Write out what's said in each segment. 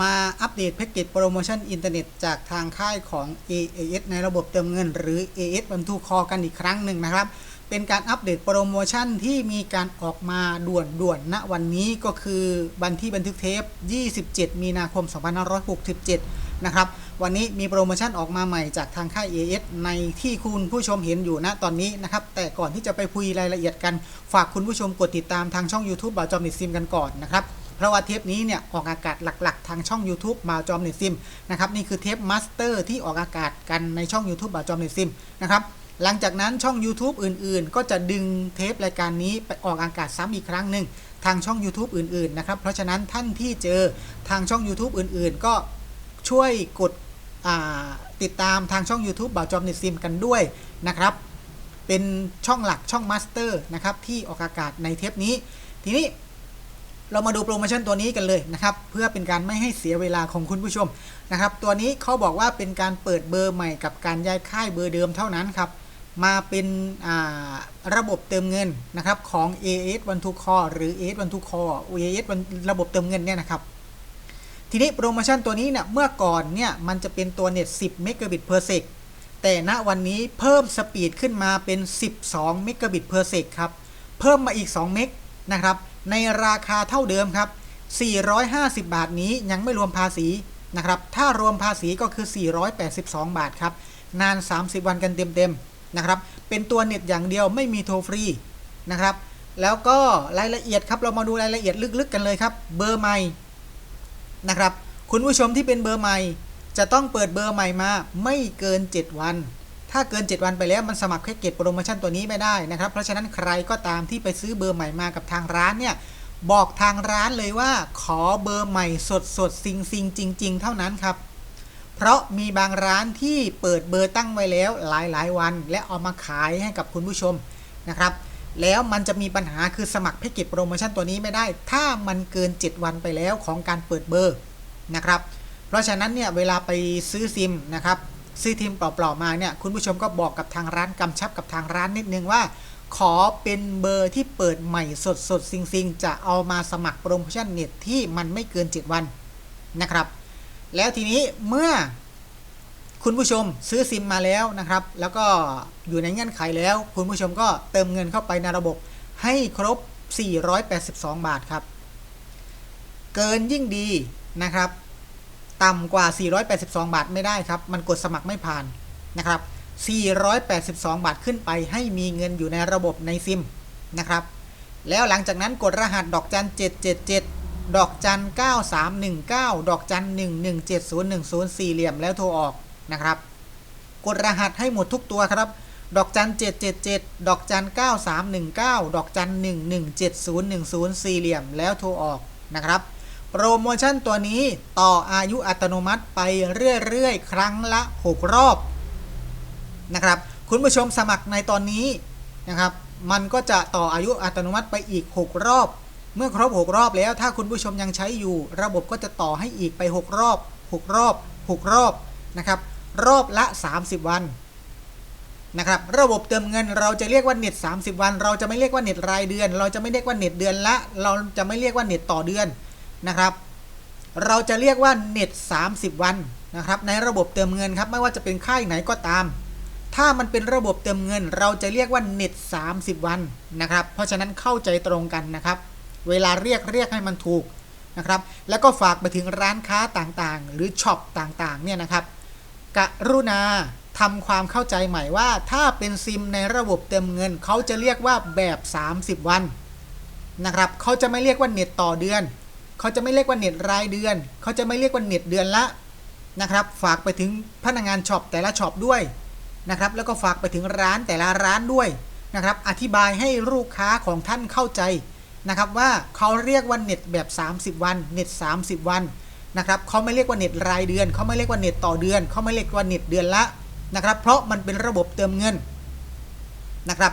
มาอัปเดตแพ็กเกจโปรโมชั่นอินเทอร์เน็ตจากทางค่ายของ AAS ในระบบเติมเงิน หรือ AS บรรทุกคอกันอีกครั้งหนึ่งนะครับ เป็นการอัปเดตโปรโมชั่นที่มีการออกมาด่วนๆณวันนี้ก็คือวันที่บันทึกเทป 27 มีนาคม 2567 นะครับ วันนี้มีโปรโมชั่นออกมาใหม่จากทางค่าย AS ในที่คุณผู้ชมเห็นอยู่ณตอนนี้นะครับ แต่ก่อนที่จะไปคุยรายละเอียดกัน ฝากคุณผู้ชมกดติดตามทางช่อง YouTube บ่าวจอมนิดซิมกันก่อนนะครับ เพราะว่าเทปนี้เนี่ยออกอากาศหลัก ๆ ทางช่อง YouTube บ่าวจอมเน็ตซิมนะครับนี่คือเทปมาสเตอร์ที่ออกอากาศกันในช่อง YouTube บ่าวจอมเน็ตซิมนะครับหลังจากนั้นช่อง YouTube อื่น ๆ ก็จะดึงเทปรายการนี้ไปออกอากาศซ้ำอีกครั้งหนึ่งทางช่อง YouTube อื่น ๆ นะครับ เพราะฉะนั้นท่านที่เจอทางช่อง YouTube อื่น ๆ ก็ช่วยกดติดตามทางช่อง YouTube บ่าวจอมเน็ตซิมกันด้วยนะครับ เป็นช่องหลักช่องมาสเตอร์นะครับที่ออกอากาศในเทปนี้ ทีนี้ เรามาดูโปรโมชั่นตัวนี้กันเลยนะครับ เพื่อเป็นการไม่ให้เสียเวลาของคุณผู้ชมนะครับ ตัวนี้เขาบอกว่าเป็นการเปิดเบอร์ใหม่กับการย้ายค่ายเบอร์เดิมเท่านั้นครับมาเป็นระบบเติมเงินนะครับของ AS One to Call หรือ AS One to Call AS ระบบเติมเงินเนี่ยนะครับทีนี้โปรโมชั่นตัวนี้เนี่ยเมื่อก่อนเนี่ยมันจะเป็นตัวเน็ต 10เมกะบิต per sec แต่ณวันนี้เพิ่มสปีดขึ้นมาเป็น 12เมกะบิต per sec ครับเพิ่มมาอีก 2 เมกนะครับ ในราคาเท่าเดิมครับ 450 บาทนี้ยังไม่รวมภาษีนะครับ ถ้ารวมภาษีก็คือ 482 บาทครับ นาน 30 วันกันเต็มๆนะครับ เป็นตัวเน็ตอย่างเดียวไม่มีโทรฟรีนะครับ แล้วก็รายละเอียดครับ เรามาดูรายละเอียดลึกๆกันเลยครับ เบอร์ใหม่นะครับ คุณผู้ชมที่เป็นเบอร์ใหม่ จะต้องเปิดเบอร์ใหม่มาไม่เกิน 7 วัน ถ้าเกิน 7 วันไปแล้วมันสมัครแพ็กเกจโปรโมชั่นตัวนี้ไม่ได้นะครับ เพราะฉะนั้นใครก็ตามที่ไปซื้อเบอร์ใหม่มากับทางร้านเนี่ยบอกทางร้านเลยว่าขอเบอร์ใหม่สดสดซิงซิงจริง ๆ เท่านั้นครับ เพราะมีบางร้านที่เปิดเบอร์ตั้งไว้แล้วหลายๆ วัน และเอามาขายให้กับคุณผู้ชมนะครับแล้วมันจะมีปัญหาคือสมัครแพ็กเกจโปรโมชั่นตัวนี้ไม่ได้ ถ้ามันเกิน 7 วันไปแล้วของการเปิดเบอร์นะครับ เพราะฉะนั้นเนี่ยเวลาไปซื้อซิมนะครับ ซื้อทิมเปล่าๆมาเนี่ยคุณผู้ชมก็บอกกับทางร้านกำชับกับทางร้านนิดนึงว่า ขอเป็นเบอร์ที่เปิดใหม่สดสดซิงซิงจะเอามาสมัครโปรโมชั่นเน็ตที่มันไม่เกิน 7 วันนะครับ แล้วทีนี้เมื่อคุณผู้ชมซื้อซิมมาแล้วนะครับ แล้วก็อยู่ในเงื่อนไขแล้ว คุณผู้ชมก็เติมเงินเข้าไปในระบบให้ครบ 482 บาทครับ เกินยิ่งดีนะครับ ต่ำกว่า 482 บาทไม่ได้ครับ มันกดสมัครไม่ผ่านนะครับ 482 บาทขึ้นไปให้มีเงินอยู่ในระบบในซิมนะครับ แล้วหลังจากนั้นกดรหัสดอกจัน 777 ดอกจัน 9319 ดอกจัน 1170104สี่เหลี่ยมแล้วโทรออกนะครับ กดรหัสให้หมดทุกตัวครับ ดอกจัน 777 ดอกจัน 9319 ดอกจัน 1170104สี่เหลี่ยมแล้วโทรออกนะครับ โปรโมชั่นตัวนี้ต่ออายุอัตโนมัติไปเรื่อยๆ ครั้งละ 6 รอบนะครับ คุณผู้ชมสมัครในตอนนี้นะครับ มันก็จะต่ออายุอัตโนมัติไปอีก 6 รอบ เมื่อครบ 6 รอบแล้ว ถ้าคุณผู้ชมยังใช้อยู่ ระบบก็จะต่อให้อีกไป 6 รอบ 6 รอบ 6 รอบนะครับ รอบละ 30 วันนะครับ ระบบเติมเงินเราจะเรียกว่าเน็ต30 วัน เราจะไม่เรียกว่าเน็ตรายเดือน เราจะไม่เรียกว่าเน็ตเดือนละ เราจะไม่เรียกว่าเน็ตต่อเดือน นะครับเราจะเรียกว่าเน็ต30 วันนะครับในระบบเติมเงินครับไม่ว่าจะเป็นค่ายไหนก็ตาม ถ้ามันเป็นระบบเติมเงิน เราจะเรียกว่าเน็ต30 วันนะครับ เพราะฉะนั้นเข้าใจตรงกันนะครับ เวลาเรียกเรียกให้มันถูกนะครับ แล้วก็ฝากไปถึงร้านค้าต่างๆ หรือช็อปต่างๆเนี่ยนะครับกรุณาทำความเข้าใจใหม่ว่า ถ้าเป็นซิมในระบบเติมเงิน เขาจะเรียกว่าแบบ 30 วันนะครับเขาจะไม่เรียกว่าเน็ตต่อเดือน เขาจะไม่เรียกว่าเน็ตรายเดือน เขาจะไม่เรียกว่าเน็ตเดือนละนะครับ ฝากไปถึงพนักงานช็อปแต่ละช็อปด้วยนะครับ แล้วก็ฝากไปถึงร้านแต่ละร้านด้วยนะครับ อธิบายให้ลูกค้าของท่านเข้าใจนะครับว่าเขาเรียกว่าเน็ตแบบ 30 วัน เน็ต 30 วันนะครับเขาไม่เรียกว่าเน็ตรายเดือน เขาไม่เรียกว่าเน็ตต่อเดือน เขาไม่เรียกว่าเน็ตเดือนละนะครับ เพราะมันเป็นระบบเติมเงินนะครับ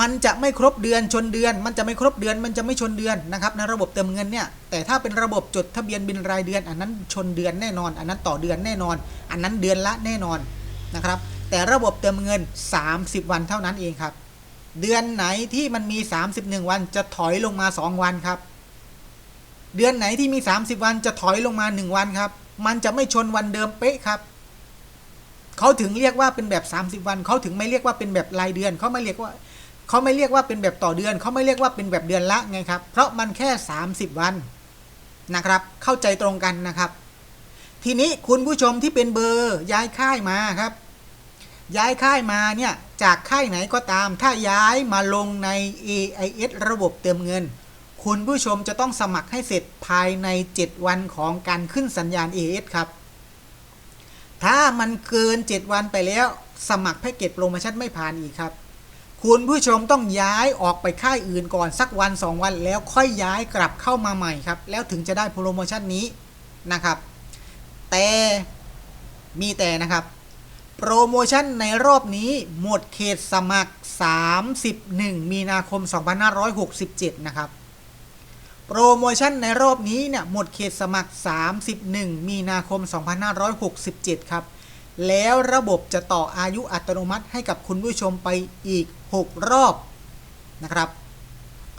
มันจะไม่ครบเดือนชนเดือน มันจะไม่ครบเดือน มันจะไม่ชนเดือนนะครับในระบบเติมเงินเนี่ย แต่ถ้าเป็นระบบจดทะเบียนบินรายเดือน อันนั้นชนเดือนแน่นอน อันนั้นต่อเดือนแน่นอน อันนั้นเดือนละแน่นอนนะครับ แต่ระบบเติมเงิน 30 วันเท่านั้นเองครับ เดือนไหนที่มันมี 31 วันจะถอยลงมา 2 วันครับ เดือนไหนที่มี 30 วันจะถอยลงมา 1 วันครับ มันจะไม่ชนวันเดิมเป๊ะครับเขาถึงเรียกว่าเป็นแบบ 30 วันเขาถึงไม่เรียกว่าเป็นแบบรายเดือนเขาไม่เรียกว่า เขาไม่เรียกว่าเป็นแบบต่อเดือนเขาไม่เรียกว่าเป็นแบบเดือนละไงครับ เพราะมันแค่ 30 วันนะครับ เข้าใจตรงกันนะครับ ทีนี้คุณผู้ชมที่เป็นเบอร์ย้ายค่ายมาครับ ย้ายค่ายมาเนี่ยจากค่ายไหนก็ตาม ถ้าย้ายมาลงใน AIS ระบบเติมเงิน คุณผู้ชมจะต้องสมัครให้เสร็จภายใน 7 วันของการขึ้นสัญญาณ AIS ครับถ้ามันเกิน 7 วันไปแล้ว สมัครแพ็กเกจโปรโมชั่นไม่ผ่านอีกครับ คุณผู้ชมต้องย้ายออกไปค่ายอื่นก่อนสักวัน 2 วัน แล้วค่อยย้ายกลับเข้ามาใหม่ครับ แล้วถึงจะได้โปรโมชั่นนี้นะครับ แต่มีแต่นะครับ โปรโมชั่นในรอบนี้หมดเขตสมัคร 31 มีนาคม 2567 นะครับ โปรโมชั่นในรอบนี้เนี่ยหมดเขตสมัคร 31 มีนาคม 2567 ครับ แล้วระบบจะต่ออายุอัตโนมัติให้กับคุณผู้ชมไปอีก 6 รอบนะครับ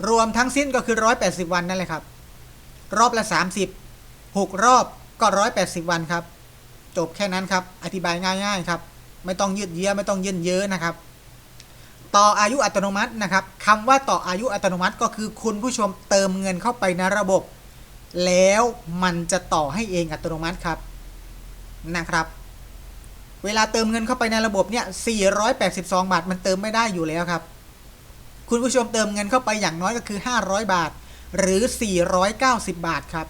รวมทั้งสิ้นก็คือ 180 วันนั่นแหละครับ รอบละ 30 6 รอบก็ 180 วันครับ จบแค่นั้นครับ อธิบายง่าย ๆ ครับ ไม่ต้องยืดเยื้อไม่ต้องเยินเยอะนะครับ ต่ออายุอัตโนมัตินะครับคำว่าต่ออายุอัตโนมัติก็คือคุณผู้ชมเติมเงินเข้าไปในระบบ แล้วมันจะต่อให้เองอัตโนมัติครับนะครับ เวลาเติมเงินเข้าไปในระบบเนี่ย 482 บาท มันเติมไม่ได้อยู่แล้วครับ คุณผู้ชมเติมเงินเข้าไปอย่างน้อยก็คือ 500 บาท หรือ 490 บาทครับ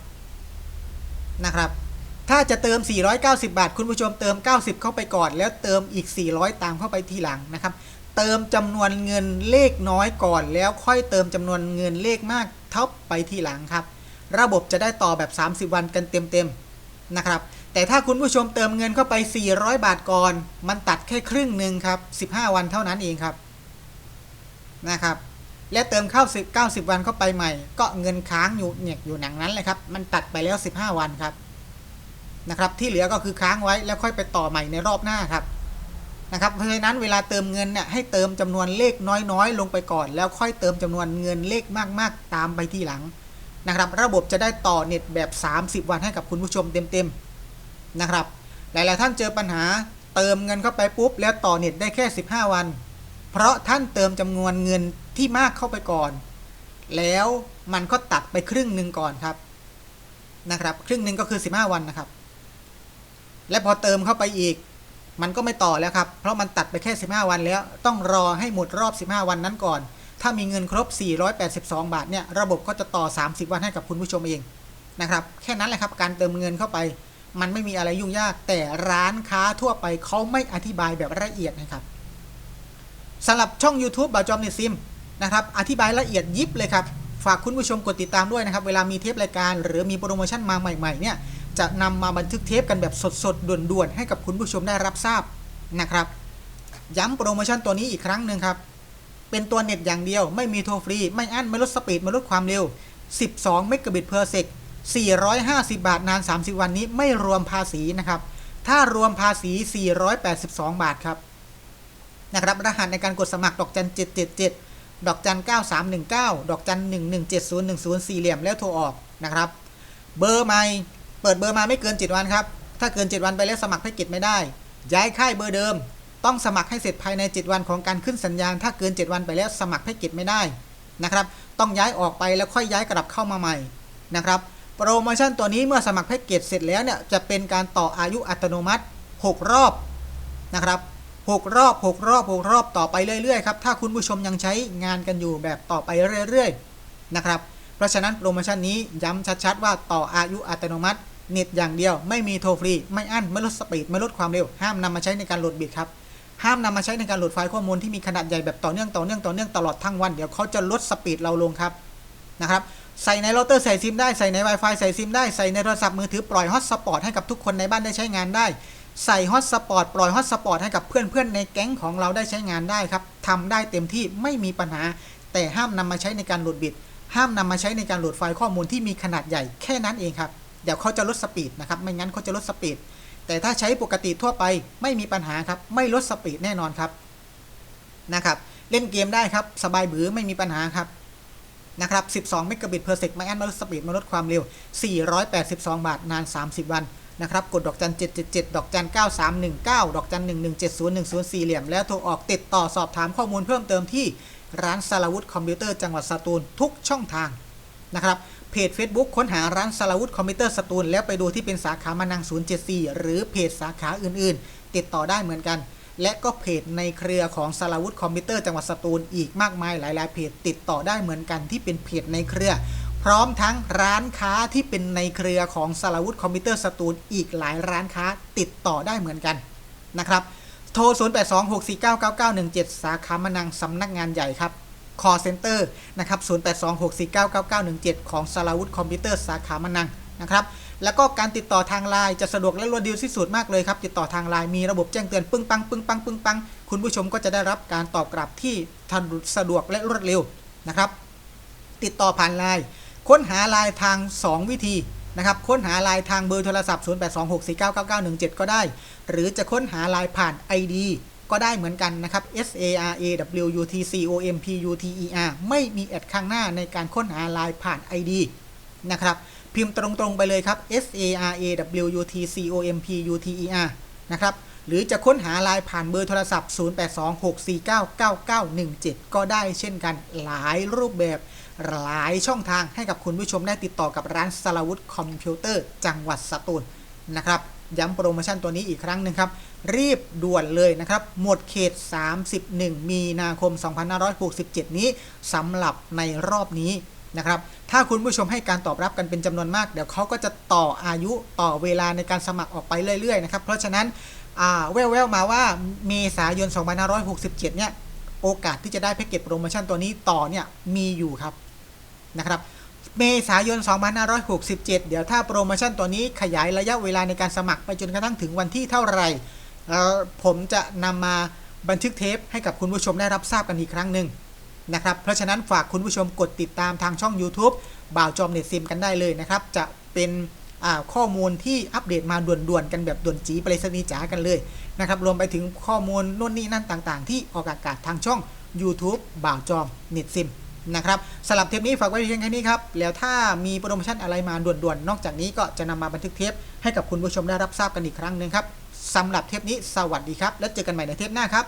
นะครับ ถ้าจะเติม 490 บาท คุณผู้ชมเติม 90 เข้าไปก่อน แล้วเติมอีก 400 ตามเข้าไปทีหลังนะครับ เติมจำนวนเงินเลขน้อยก่อน แล้วค่อยเติมจำนวนเงินเลขมากเท่าไปทีหลังครับ ระบบจะได้ต่อแบบ 30 วันกันเต็มๆ นะครับ แต่ถ้าคุณผู้ชมเติมเงินเข้าไป 400 บาทก่อน มันตัดแค่ครึ่งหนึ่งครับ 15 วันเท่านั้นเองครับนะครับ และเติมเข้า10 90 วันเข้าไปใหม่ ก็เงินค้างอยู่เนี่ยอยู่หนังนั้นเลยครับ มันตัดไปแล้ว 15 วันครับนะครับ ที่เหลือก็คือค้างไว้แล้วค่อยไปต่อใหม่ในรอบหน้าครับนะครับ เพราะฉะนั้นเวลาเติมเงินเนี่ยให้เติมจำนวนเลขน้อยๆ ลงไปก่อน แล้วค่อยเติมจำนวนเงินเลขมากๆ ตามไปทีหลังนะครับ ระบบจะได้ต่อเน็ตแบบ 30 วันให้กับคุณผู้ชมเต็มๆ นะครับ หลาย ๆ ท่านเจอปัญหาเติมเงินเข้าไปปุ๊บ แล้วต่อเน็ตได้แค่ 15 วัน เพราะท่านเติมจำนวนเงินที่มากเข้าไปก่อน แล้วมันก็ตัดไปครึ่งหนึ่งก่อนครับนะครับ ครึ่งหนึ่งก็คือ 15 วันนะครับ และพอเติมเข้าไปอีก มันก็ไม่ต่อแล้วครับ เพราะมันตัดไปแค่ 15 วันแล้ว ต้องรอให้หมดรอบ 15 วันนั้นก่อน ถ้ามีเงินครบ 482 บาทเนี่ย ระบบก็จะต่อ 30 วันให้กับคุณผู้ชมเองนะครับ แค่นั้นแหละครับ การเติมเงินเข้าไป มันไม่มีอะไรยุ่งยาก แต่ร้านค้าทั่วไปเขาไม่อธิบายแบบละเอียดนะครับสำหรับช่อง YouTube บ่าวจอมเนซิมนะครับ อธิบายละเอียดยิบเลยครับ ฝากคุณผู้ชมกดติดตามด้วยนะครับ เวลามีเทปรายการ หรือมีโปรโมชั่นมาใหม่ๆเนี่ยจะนำมาบันทึกเทปกันแบบสดๆด่วนๆให้กับคุณผู้ชมได้รับทราบนะครับ ย้ำโปรโมชั่นตัวนี้อีกครั้งหนึ่งครับ เป็นตัวเน็ตอย่างเดียว ไม่มีโทรฟรี ไม่อั้น ไม่ลดสปีด ไม่ลดความเร็ว 12 เมกะบิตเพอร์เซก 450 บาทนาน 30 วันนี้ไม่รวมภาษีนะครับ ถ้ารวมภาษี 482 บาทครับนะครับรหัสในการกดสมัครดอกจัน 777 ดอกจัน 9319 ดอกจัน 117010 สี่เหลี่ยมแล้วโทรออกนะครับ เบอร์ใหม่เปิดเบอร์มาไม่เกิน 7 วันครับ ถ้าเกิน 7 วันไปแล้วสมัครแพ็กเกจไม่ได้ ย้ายค่ายเบอร์เดิม ต้องสมัครให้เสร็จภายใน 7 วันของการขึ้นสัญญาณ ถ้าเกิน 7 วันไปแล้วสมัครแพ็กเกจไม่ได้นะครับ ต้องย้ายออกไปแล้วค่อยย้ายกลับเข้ามาใหม่นะครับ โปรโมชั่นตัวนี้เมื่อสมัครแพ็กเกจเสร็จแล้วเนี่ยจะเป็นการต่ออายุอัตโนมัติ 6 รอบนะครับ6 รอบ 6 รอบ 6 รอบต่อไปเรื่อยๆครับถ้าคุณผู้ชมยังใช้งานกันอยู่แบบต่อไปเรื่อยๆนะครับเพราะฉะนั้นโปรโมชั่นนี้ย้ำชัดๆ ว่าต่ออายุอัตโนมัติเน็ตอย่างเดียวไม่มีโทรฟรี ไม่อั้น ไม่ลดสปีด ไม่ลดความเร็ว ห้ามนำมาใช้ในการโหลดบิตครับ ห้ามนำมาใช้ในการโหลดไฟล์ข้อมูลที่มีขนาดใหญ่แบบต่อเนื่องต่อเนื่องต่อเนื่องตลอดทั้งวัน เดี๋ยวเขาจะลดสปีดเราลงครับนะครับ ใส่ในโรเตอร์ใส่ซิมได้ใส่ใน Wi-Fi ใส่ซิมได้ใส่ในโทรศัพท์มือถือปล่อยฮอตสปอตให้กับทุกคนในบ้านได้ใช้งานได้ ใส่ฮอตสปอตปล่อยฮอตสปอตให้กับเพื่อนๆในแก๊งของเราได้ใช้งานได้ครับทำได้เต็มที่ไม่มีปัญหา แต่ห้ามนำมาใช้ในการโหลดบิตห้ามนำมาใช้ในการโหลดไฟล์ข้อมูลที่มีขนาดใหญ่แค่นั้นเองครับเดี๋ยวเขาจะลดสปีดนะครับไม่งั้นเขาจะลดสปีดแต่ถ้าใช้ปกติทั่วไปไม่มีปัญหาครับไม่ลดสปีดแน่นอนครับนะครับเล่นเกมได้ครับสบายบือไม่มีปัญหาครับ นะครับ 12 เมกะบิตเพอร์เซกไม่อั้นมาลดสปีดมาลดความเร็ว 482 บาทนาน 30 วันนะครับ กดดอกจัน 777 ดอกจัน 9319 ดอกจัน 117010 สี่เหลี่ยม แล้วโทรออกติดต่อสอบถามข้อมูลเพิ่มเติมที่ร้านสารวุฒิคอมพิวเตอร์จังหวัดสตูลทุกช่องทางนะครับเพจ Facebook ค้นหาร้านสารวุฒิคอมพิวเตอร์สตูลแล้วไปดูที่เป็นสาขามานัง 074 หรือเพจสาขาอื่น ๆ ติดต่อได้เหมือนกัน และก็เพจในเครือของสารวุฒิคอมพิวเตอร์จังหวัดสตูลอีกมากมายหลาย ๆ เพจติดต่อได้เหมือนกันที่เป็นเพจในเครือ พร้อมทั้งร้านค้าที่เป็นในเครือของสารวุฒิคอมพิวเตอร์สตูลอีกหลายร้านค้าติดต่อได้เหมือนกันนะครับโทร 0826499917 สาขามานังสำนักงานใหญ่ครับ call center นะครับ 0826499917 ของสารวุฒิคอมพิวเตอร์สาขามานัง นะครับ แล้วก็การติดต่อทางไลน์จะสะดวกและรวดเร็วที่สุดมากเลยครับ ติดต่อทางไลน์มีระบบแจ้งเตือนปึ้งปังปึ้งปังปึ้งปัง คุณผู้ชมก็จะได้รับการตอบกลับที่ทันสะดวกและรวดเร็วนะครับ ติดต่อผ่านไลน์ค้นหาไลน์ทาง 2 วิธีนะครับ ค้นหาไลน์ทางเบอร์โทรศัพท์ 0826499917 ก็ได้ หรือจะค้นหาไลน์ผ่าน ID ก็ได้เหมือนกันนะครับ S A R A W U T C O M P U T E R ไม่มีแอดข้างหน้าในการค้นหาไลน์ผ่าน ID นะครับ พิมพ์ตรงๆไปเลยครับ S A R A W U T C O M P U T E R นะครับ หรือจะค้นหาไลน์ผ่านเบอร์โทรศัพท์ 0826499917 ก็ได้เช่นกันหลายรูปแบบหลายช่องทางให้กับคุณผู้ชมได้ติดต่อกับร้านสาวุฒิคอมพิวเตอร์จังหวัดสตูลนะครับย้ำโปรโมชั่นตัวนี้อีกครั้งหนึ่งครับ รีบด่วนเลยนะครับ หมดเขต 31 มีนาคม 2567 นี้สำหรับในรอบนี้ นะครับ ถ้าคุณผู้ชมให้การตอบรับกันเป็นจำนวนมาก เดี๋ยวเขาก็จะต่ออายุต่อเวลาในการสมัครออกไปเรื่อยๆนะครับ เพราะฉะนั้นแววๆมาว่าเมษายน 2567 เนี่ย โอกาสที่จะได้แพ็กเกจโปรโมชั่นตัวนี้ต่อเนี่ยมีอยู่ครับนะครับเมษายน 2567 เดี๋ยวถ้าโปรโมชั่นตัวนี้ขยายระยะเวลาในการสมัครไปจนกระทั่งถึงวันที่เท่าไหร่ผมจะนำมาบันทึกเทปให้กับคุณผู้ชมได้รับทราบกันอีกครั้งหนึ่ง นะครับ เพราะฉะนั้นฝากคุณผู้ชมกดติดตามทางช่อง YouTube บ่าวจอมเน็ตซิมกันได้เลยนะครับ จะเป็นข้อมูลที่อัปเดตมาด่วนๆกันแบบด่วนจีไปรษณีย์จ๋ากันเลยนะครับ รวมไปถึงข้อมูลนู่นนี่นั่นต่างๆ ที่ออกอากาศทางช่อง YouTube บ่าวจอมเน็ตซิมนะครับสำหรับเทปนี้ฝากไว้เพียงแค่นี้ครับ แล้วถ้ามีโปรโมชั่นอะไรมาด่วนๆ นอกจากนี้ก็จะนำมาบันทึกเทปให้กับคุณผู้ชมได้รับทราบกันอีกครั้งหนึ่งครับสำหรับเทปนี้สวัสดีครับ แล้วเจอกันใหม่ในเทปหน้าครับ